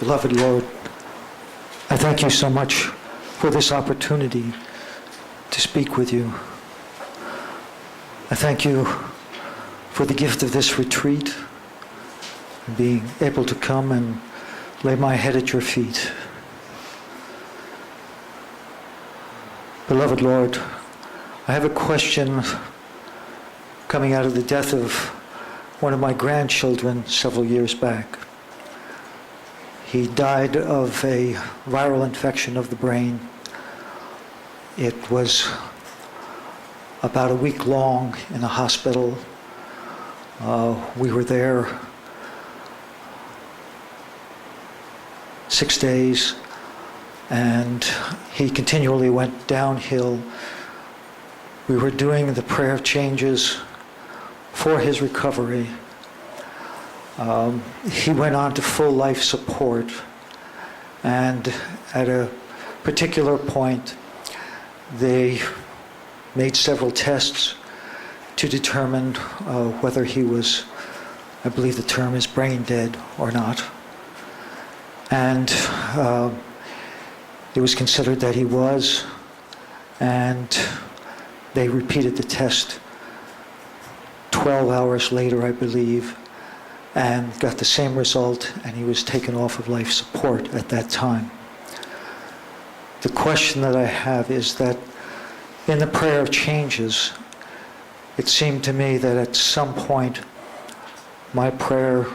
Beloved Lord, I thank you so much for this opportunity to speak with you. I thank you for the gift of this retreat, being able to come and lay my head at your feet. Beloved Lord, I have a question coming out of the death of one of my grandchildren several years back. He died of a viral infection of the brain. It was about a week long in the hospital. Uh, we were there six days, and he continually went downhill. We were doing the prayer of changes for his recovery. Um, he went on to full life support, and at a particular point, they made several tests to determine uh, whether he was, I believe the term is brain dead or not. And uh, it was considered that he was, and they repeated the test 12 hours later, I believe, and got the same result, and he was taken off of life support at that time. The question that I have is that in the prayer of changes, it seemed to me that at some point my prayer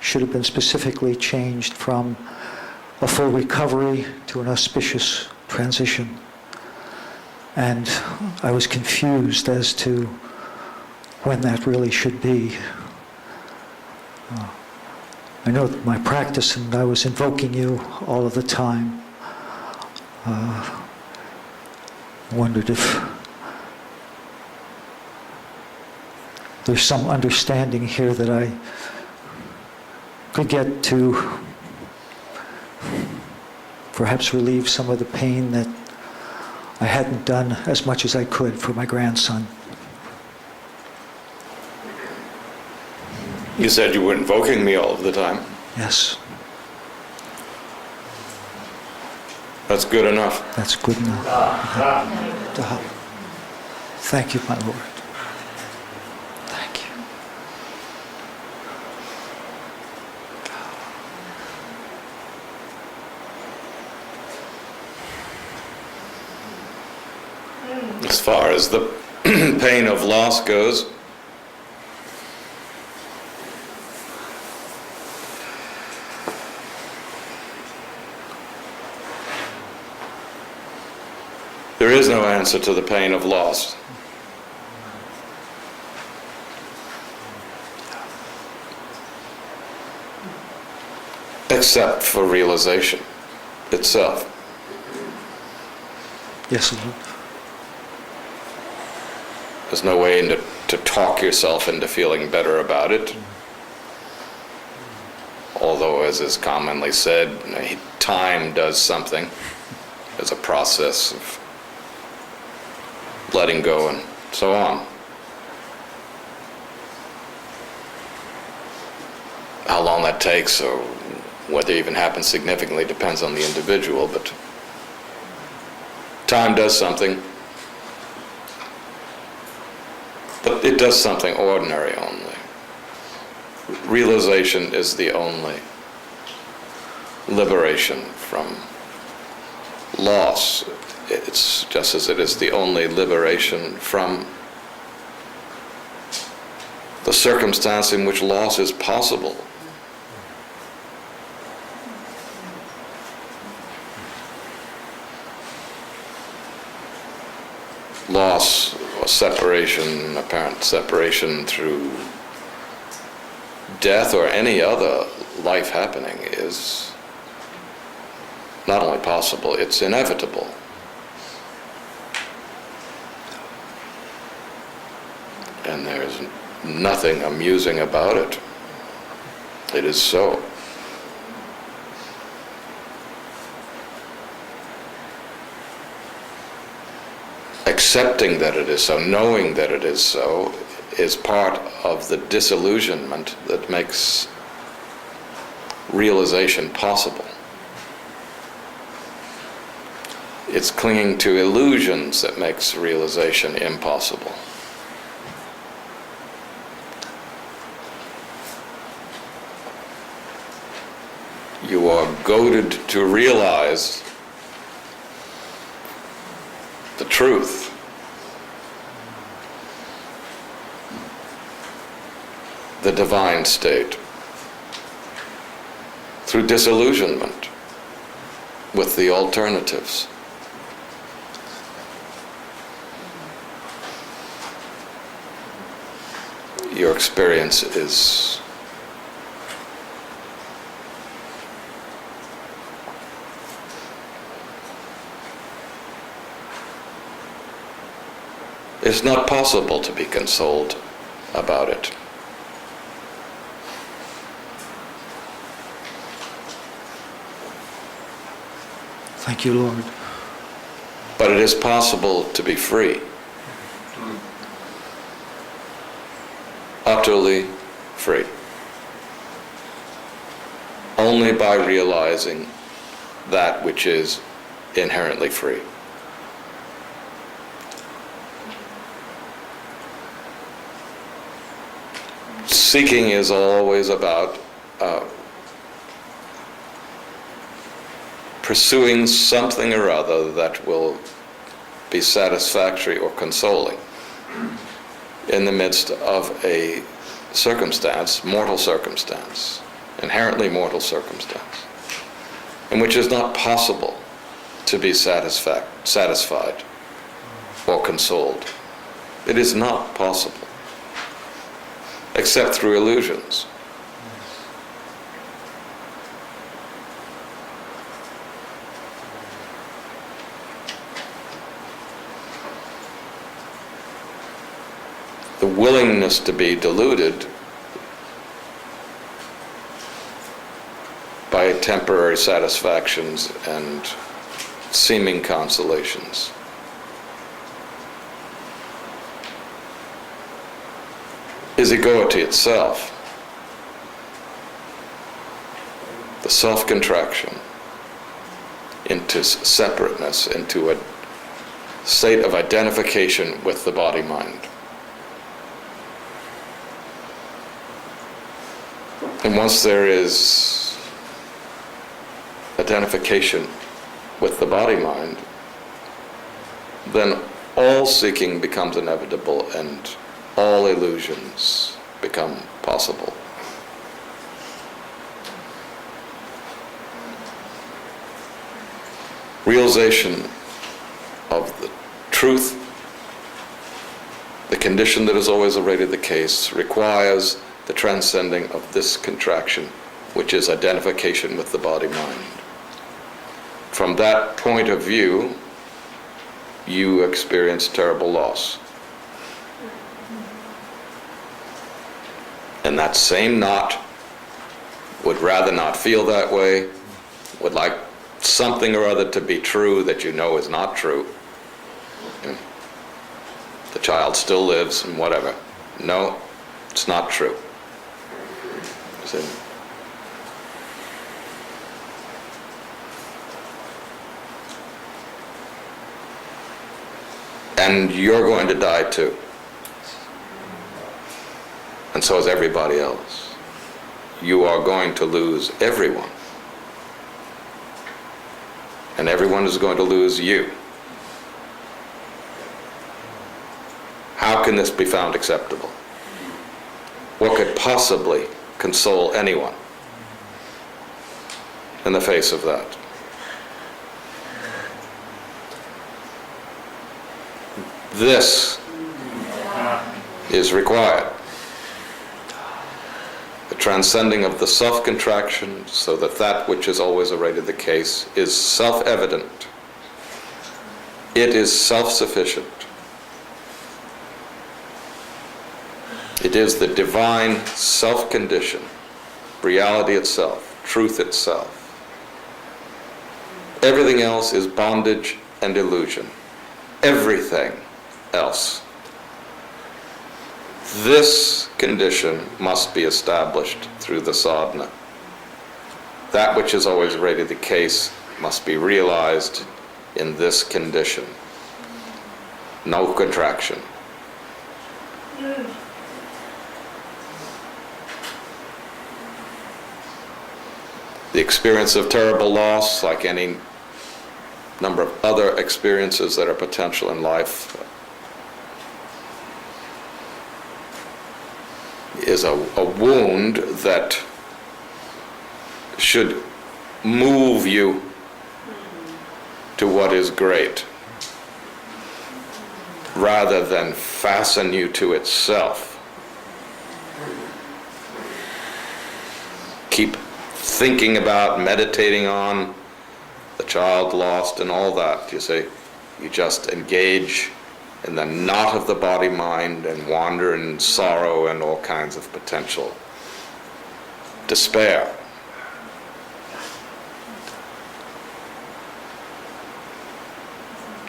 should have been specifically changed from a full recovery to an auspicious transition. And I was confused as to when that really should be. I know my practice, and I was invoking you all of the time. Uh, wondered if there's some understanding here that I could get to perhaps relieve some of the pain that I hadn't done as much as I could for my grandson. You said you were invoking me all of the time. Yes, That's good enough. that's good enough. Thank you, my Lord. Thank you. As far as the pain of loss goes, there is no answer to the pain of loss. Except for realization itself. Yes, Lord. There's no way to, to talk yourself into feeling better about it. Although, as is commonly said, time does something. There's a process of letting go and so on. How long that takes or whether it even happens significantly depends on the individual, but time does something. But it does something ordinary only. Realization is the only liberation from loss. It's just as it is the only liberation from the circumstance in which loss is possible. Loss or separation, apparent separation through death or any other life happening is not only possible, it's inevitable. and there's nothing amusing about it. It is so. Accepting that it is so, knowing that it is so, is part of the disillusionment that makes realization possible. It's clinging to illusions that makes realization impossible. Goaded to realize the truth. The divine state through disillusionment with the alternatives. Your experience is It's not possible to be consoled about it. Thank you, Lord. But it is possible to be free. Utterly free. Only by realizing that which is inherently free. Seeking is always about uh, pursuing something or other that will be satisfactory or consoling in the midst of a circumstance, mortal circumstance, inherently mortal circumstance, in which it's not possible to be satisfied or consoled. It is not possible, except through illusions. the willingness to be deluded by temporary satisfactions and seeming consolations. Is egoity itself, the self contraction into separateness, into a state of identification with the body mind. And once there is identification with the body mind, then all seeking becomes inevitable and all illusions become possible. Realization of the truth, the condition that is always already the case, requires the transcending of this contraction, which is identification with the body mind. From that point of view, you experience terrible loss. And that same knot would rather not feel that way, would like something or other to be true that you know is not true. The child still lives and whatever. No, it's not true. See? And you're going to die too. And so is everybody else. You are going to lose everyone. And everyone is going to lose you. How can this be found acceptable? What could possibly console anyone in the face of that? This is required. Transcending of the self contraction so that that which is always already the case is self evident. It is self sufficient. It is the divine self condition, reality itself, truth itself. Everything else is bondage and illusion. Everything else. This condition must be established through the sadhana. That which is always already the case must be realized in this condition. No contraction. The experience of terrible loss, like any number of other experiences that are potential in life, is a, a wound that should move you to what is great rather than fasten you to itself. Keep thinking about, meditating on the child lost and all that. You see, you just engage in the knot of the body mind and wander in sorrow and all kinds of potential despair.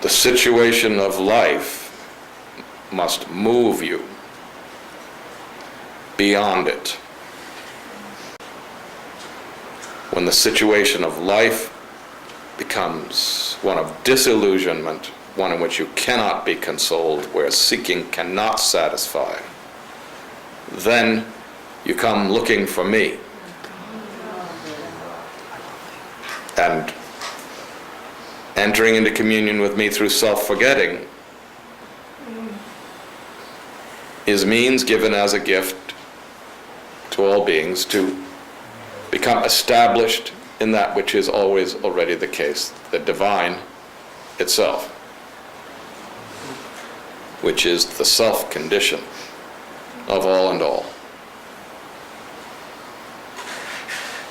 The situation of life must move you beyond it. When the situation of life becomes one of disillusionment, one in which you cannot be consoled, where seeking cannot satisfy, then you come looking for me. And entering into communion with me through self forgetting is means given as a gift to all beings to become established in that which is always already the case, the divine itself, which is the self condition of all and all.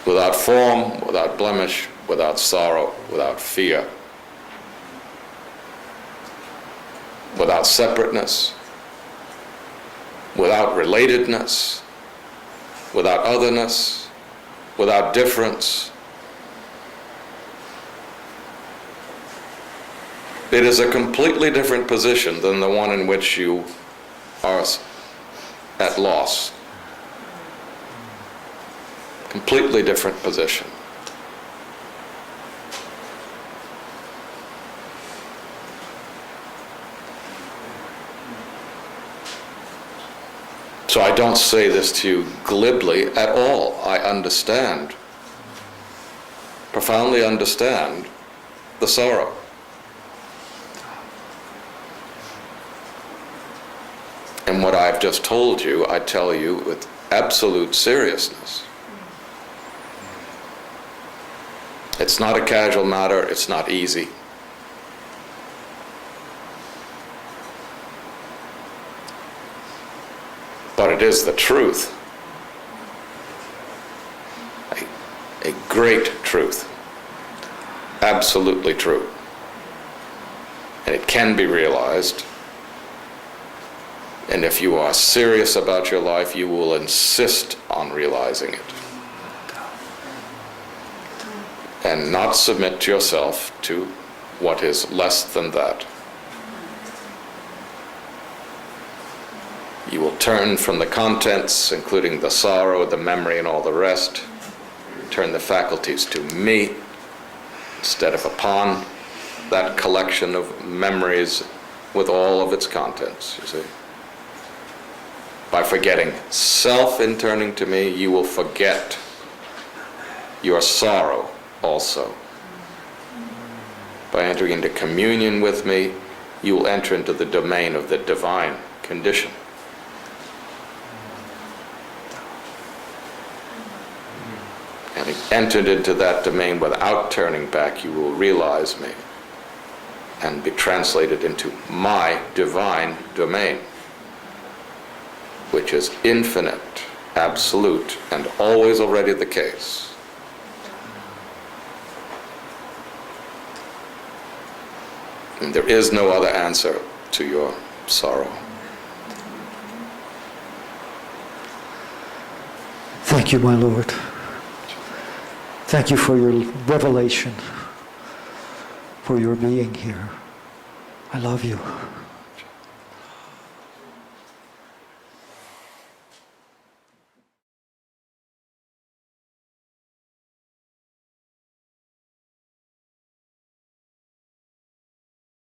Without form, without blemish, without sorrow, without fear, without separateness, without relatedness, without otherness, without difference. It is a completely different position than the one in which you are at loss. Completely different position. So I don't say this to you glibly at all. I understand, profoundly understand the sorrow. And what I've just told you, I tell you with absolute seriousness. It's not a casual matter, it's not easy. but it is the truth. A, a great truth. Absolutely true. And it can be realized. And if you are serious about your life, you will insist on realizing it. And not submit yourself to what is less than that. You will turn from the contents, including the sorrow, the memory, and all the rest, turn the faculties to me instead of upon that collection of memories with all of its contents, you see. By forgetting self in turning to me, you will forget your sorrow also. By entering into communion with me, you will enter into the domain of the divine condition. Having entered into that domain without turning back, you will realize me and be translated into my divine domain, which is infinite, absolute, and always already the case. And there is no other answer to your sorrow. Thank you, my Lord. Thank you for your revelation, for your being here. I love you.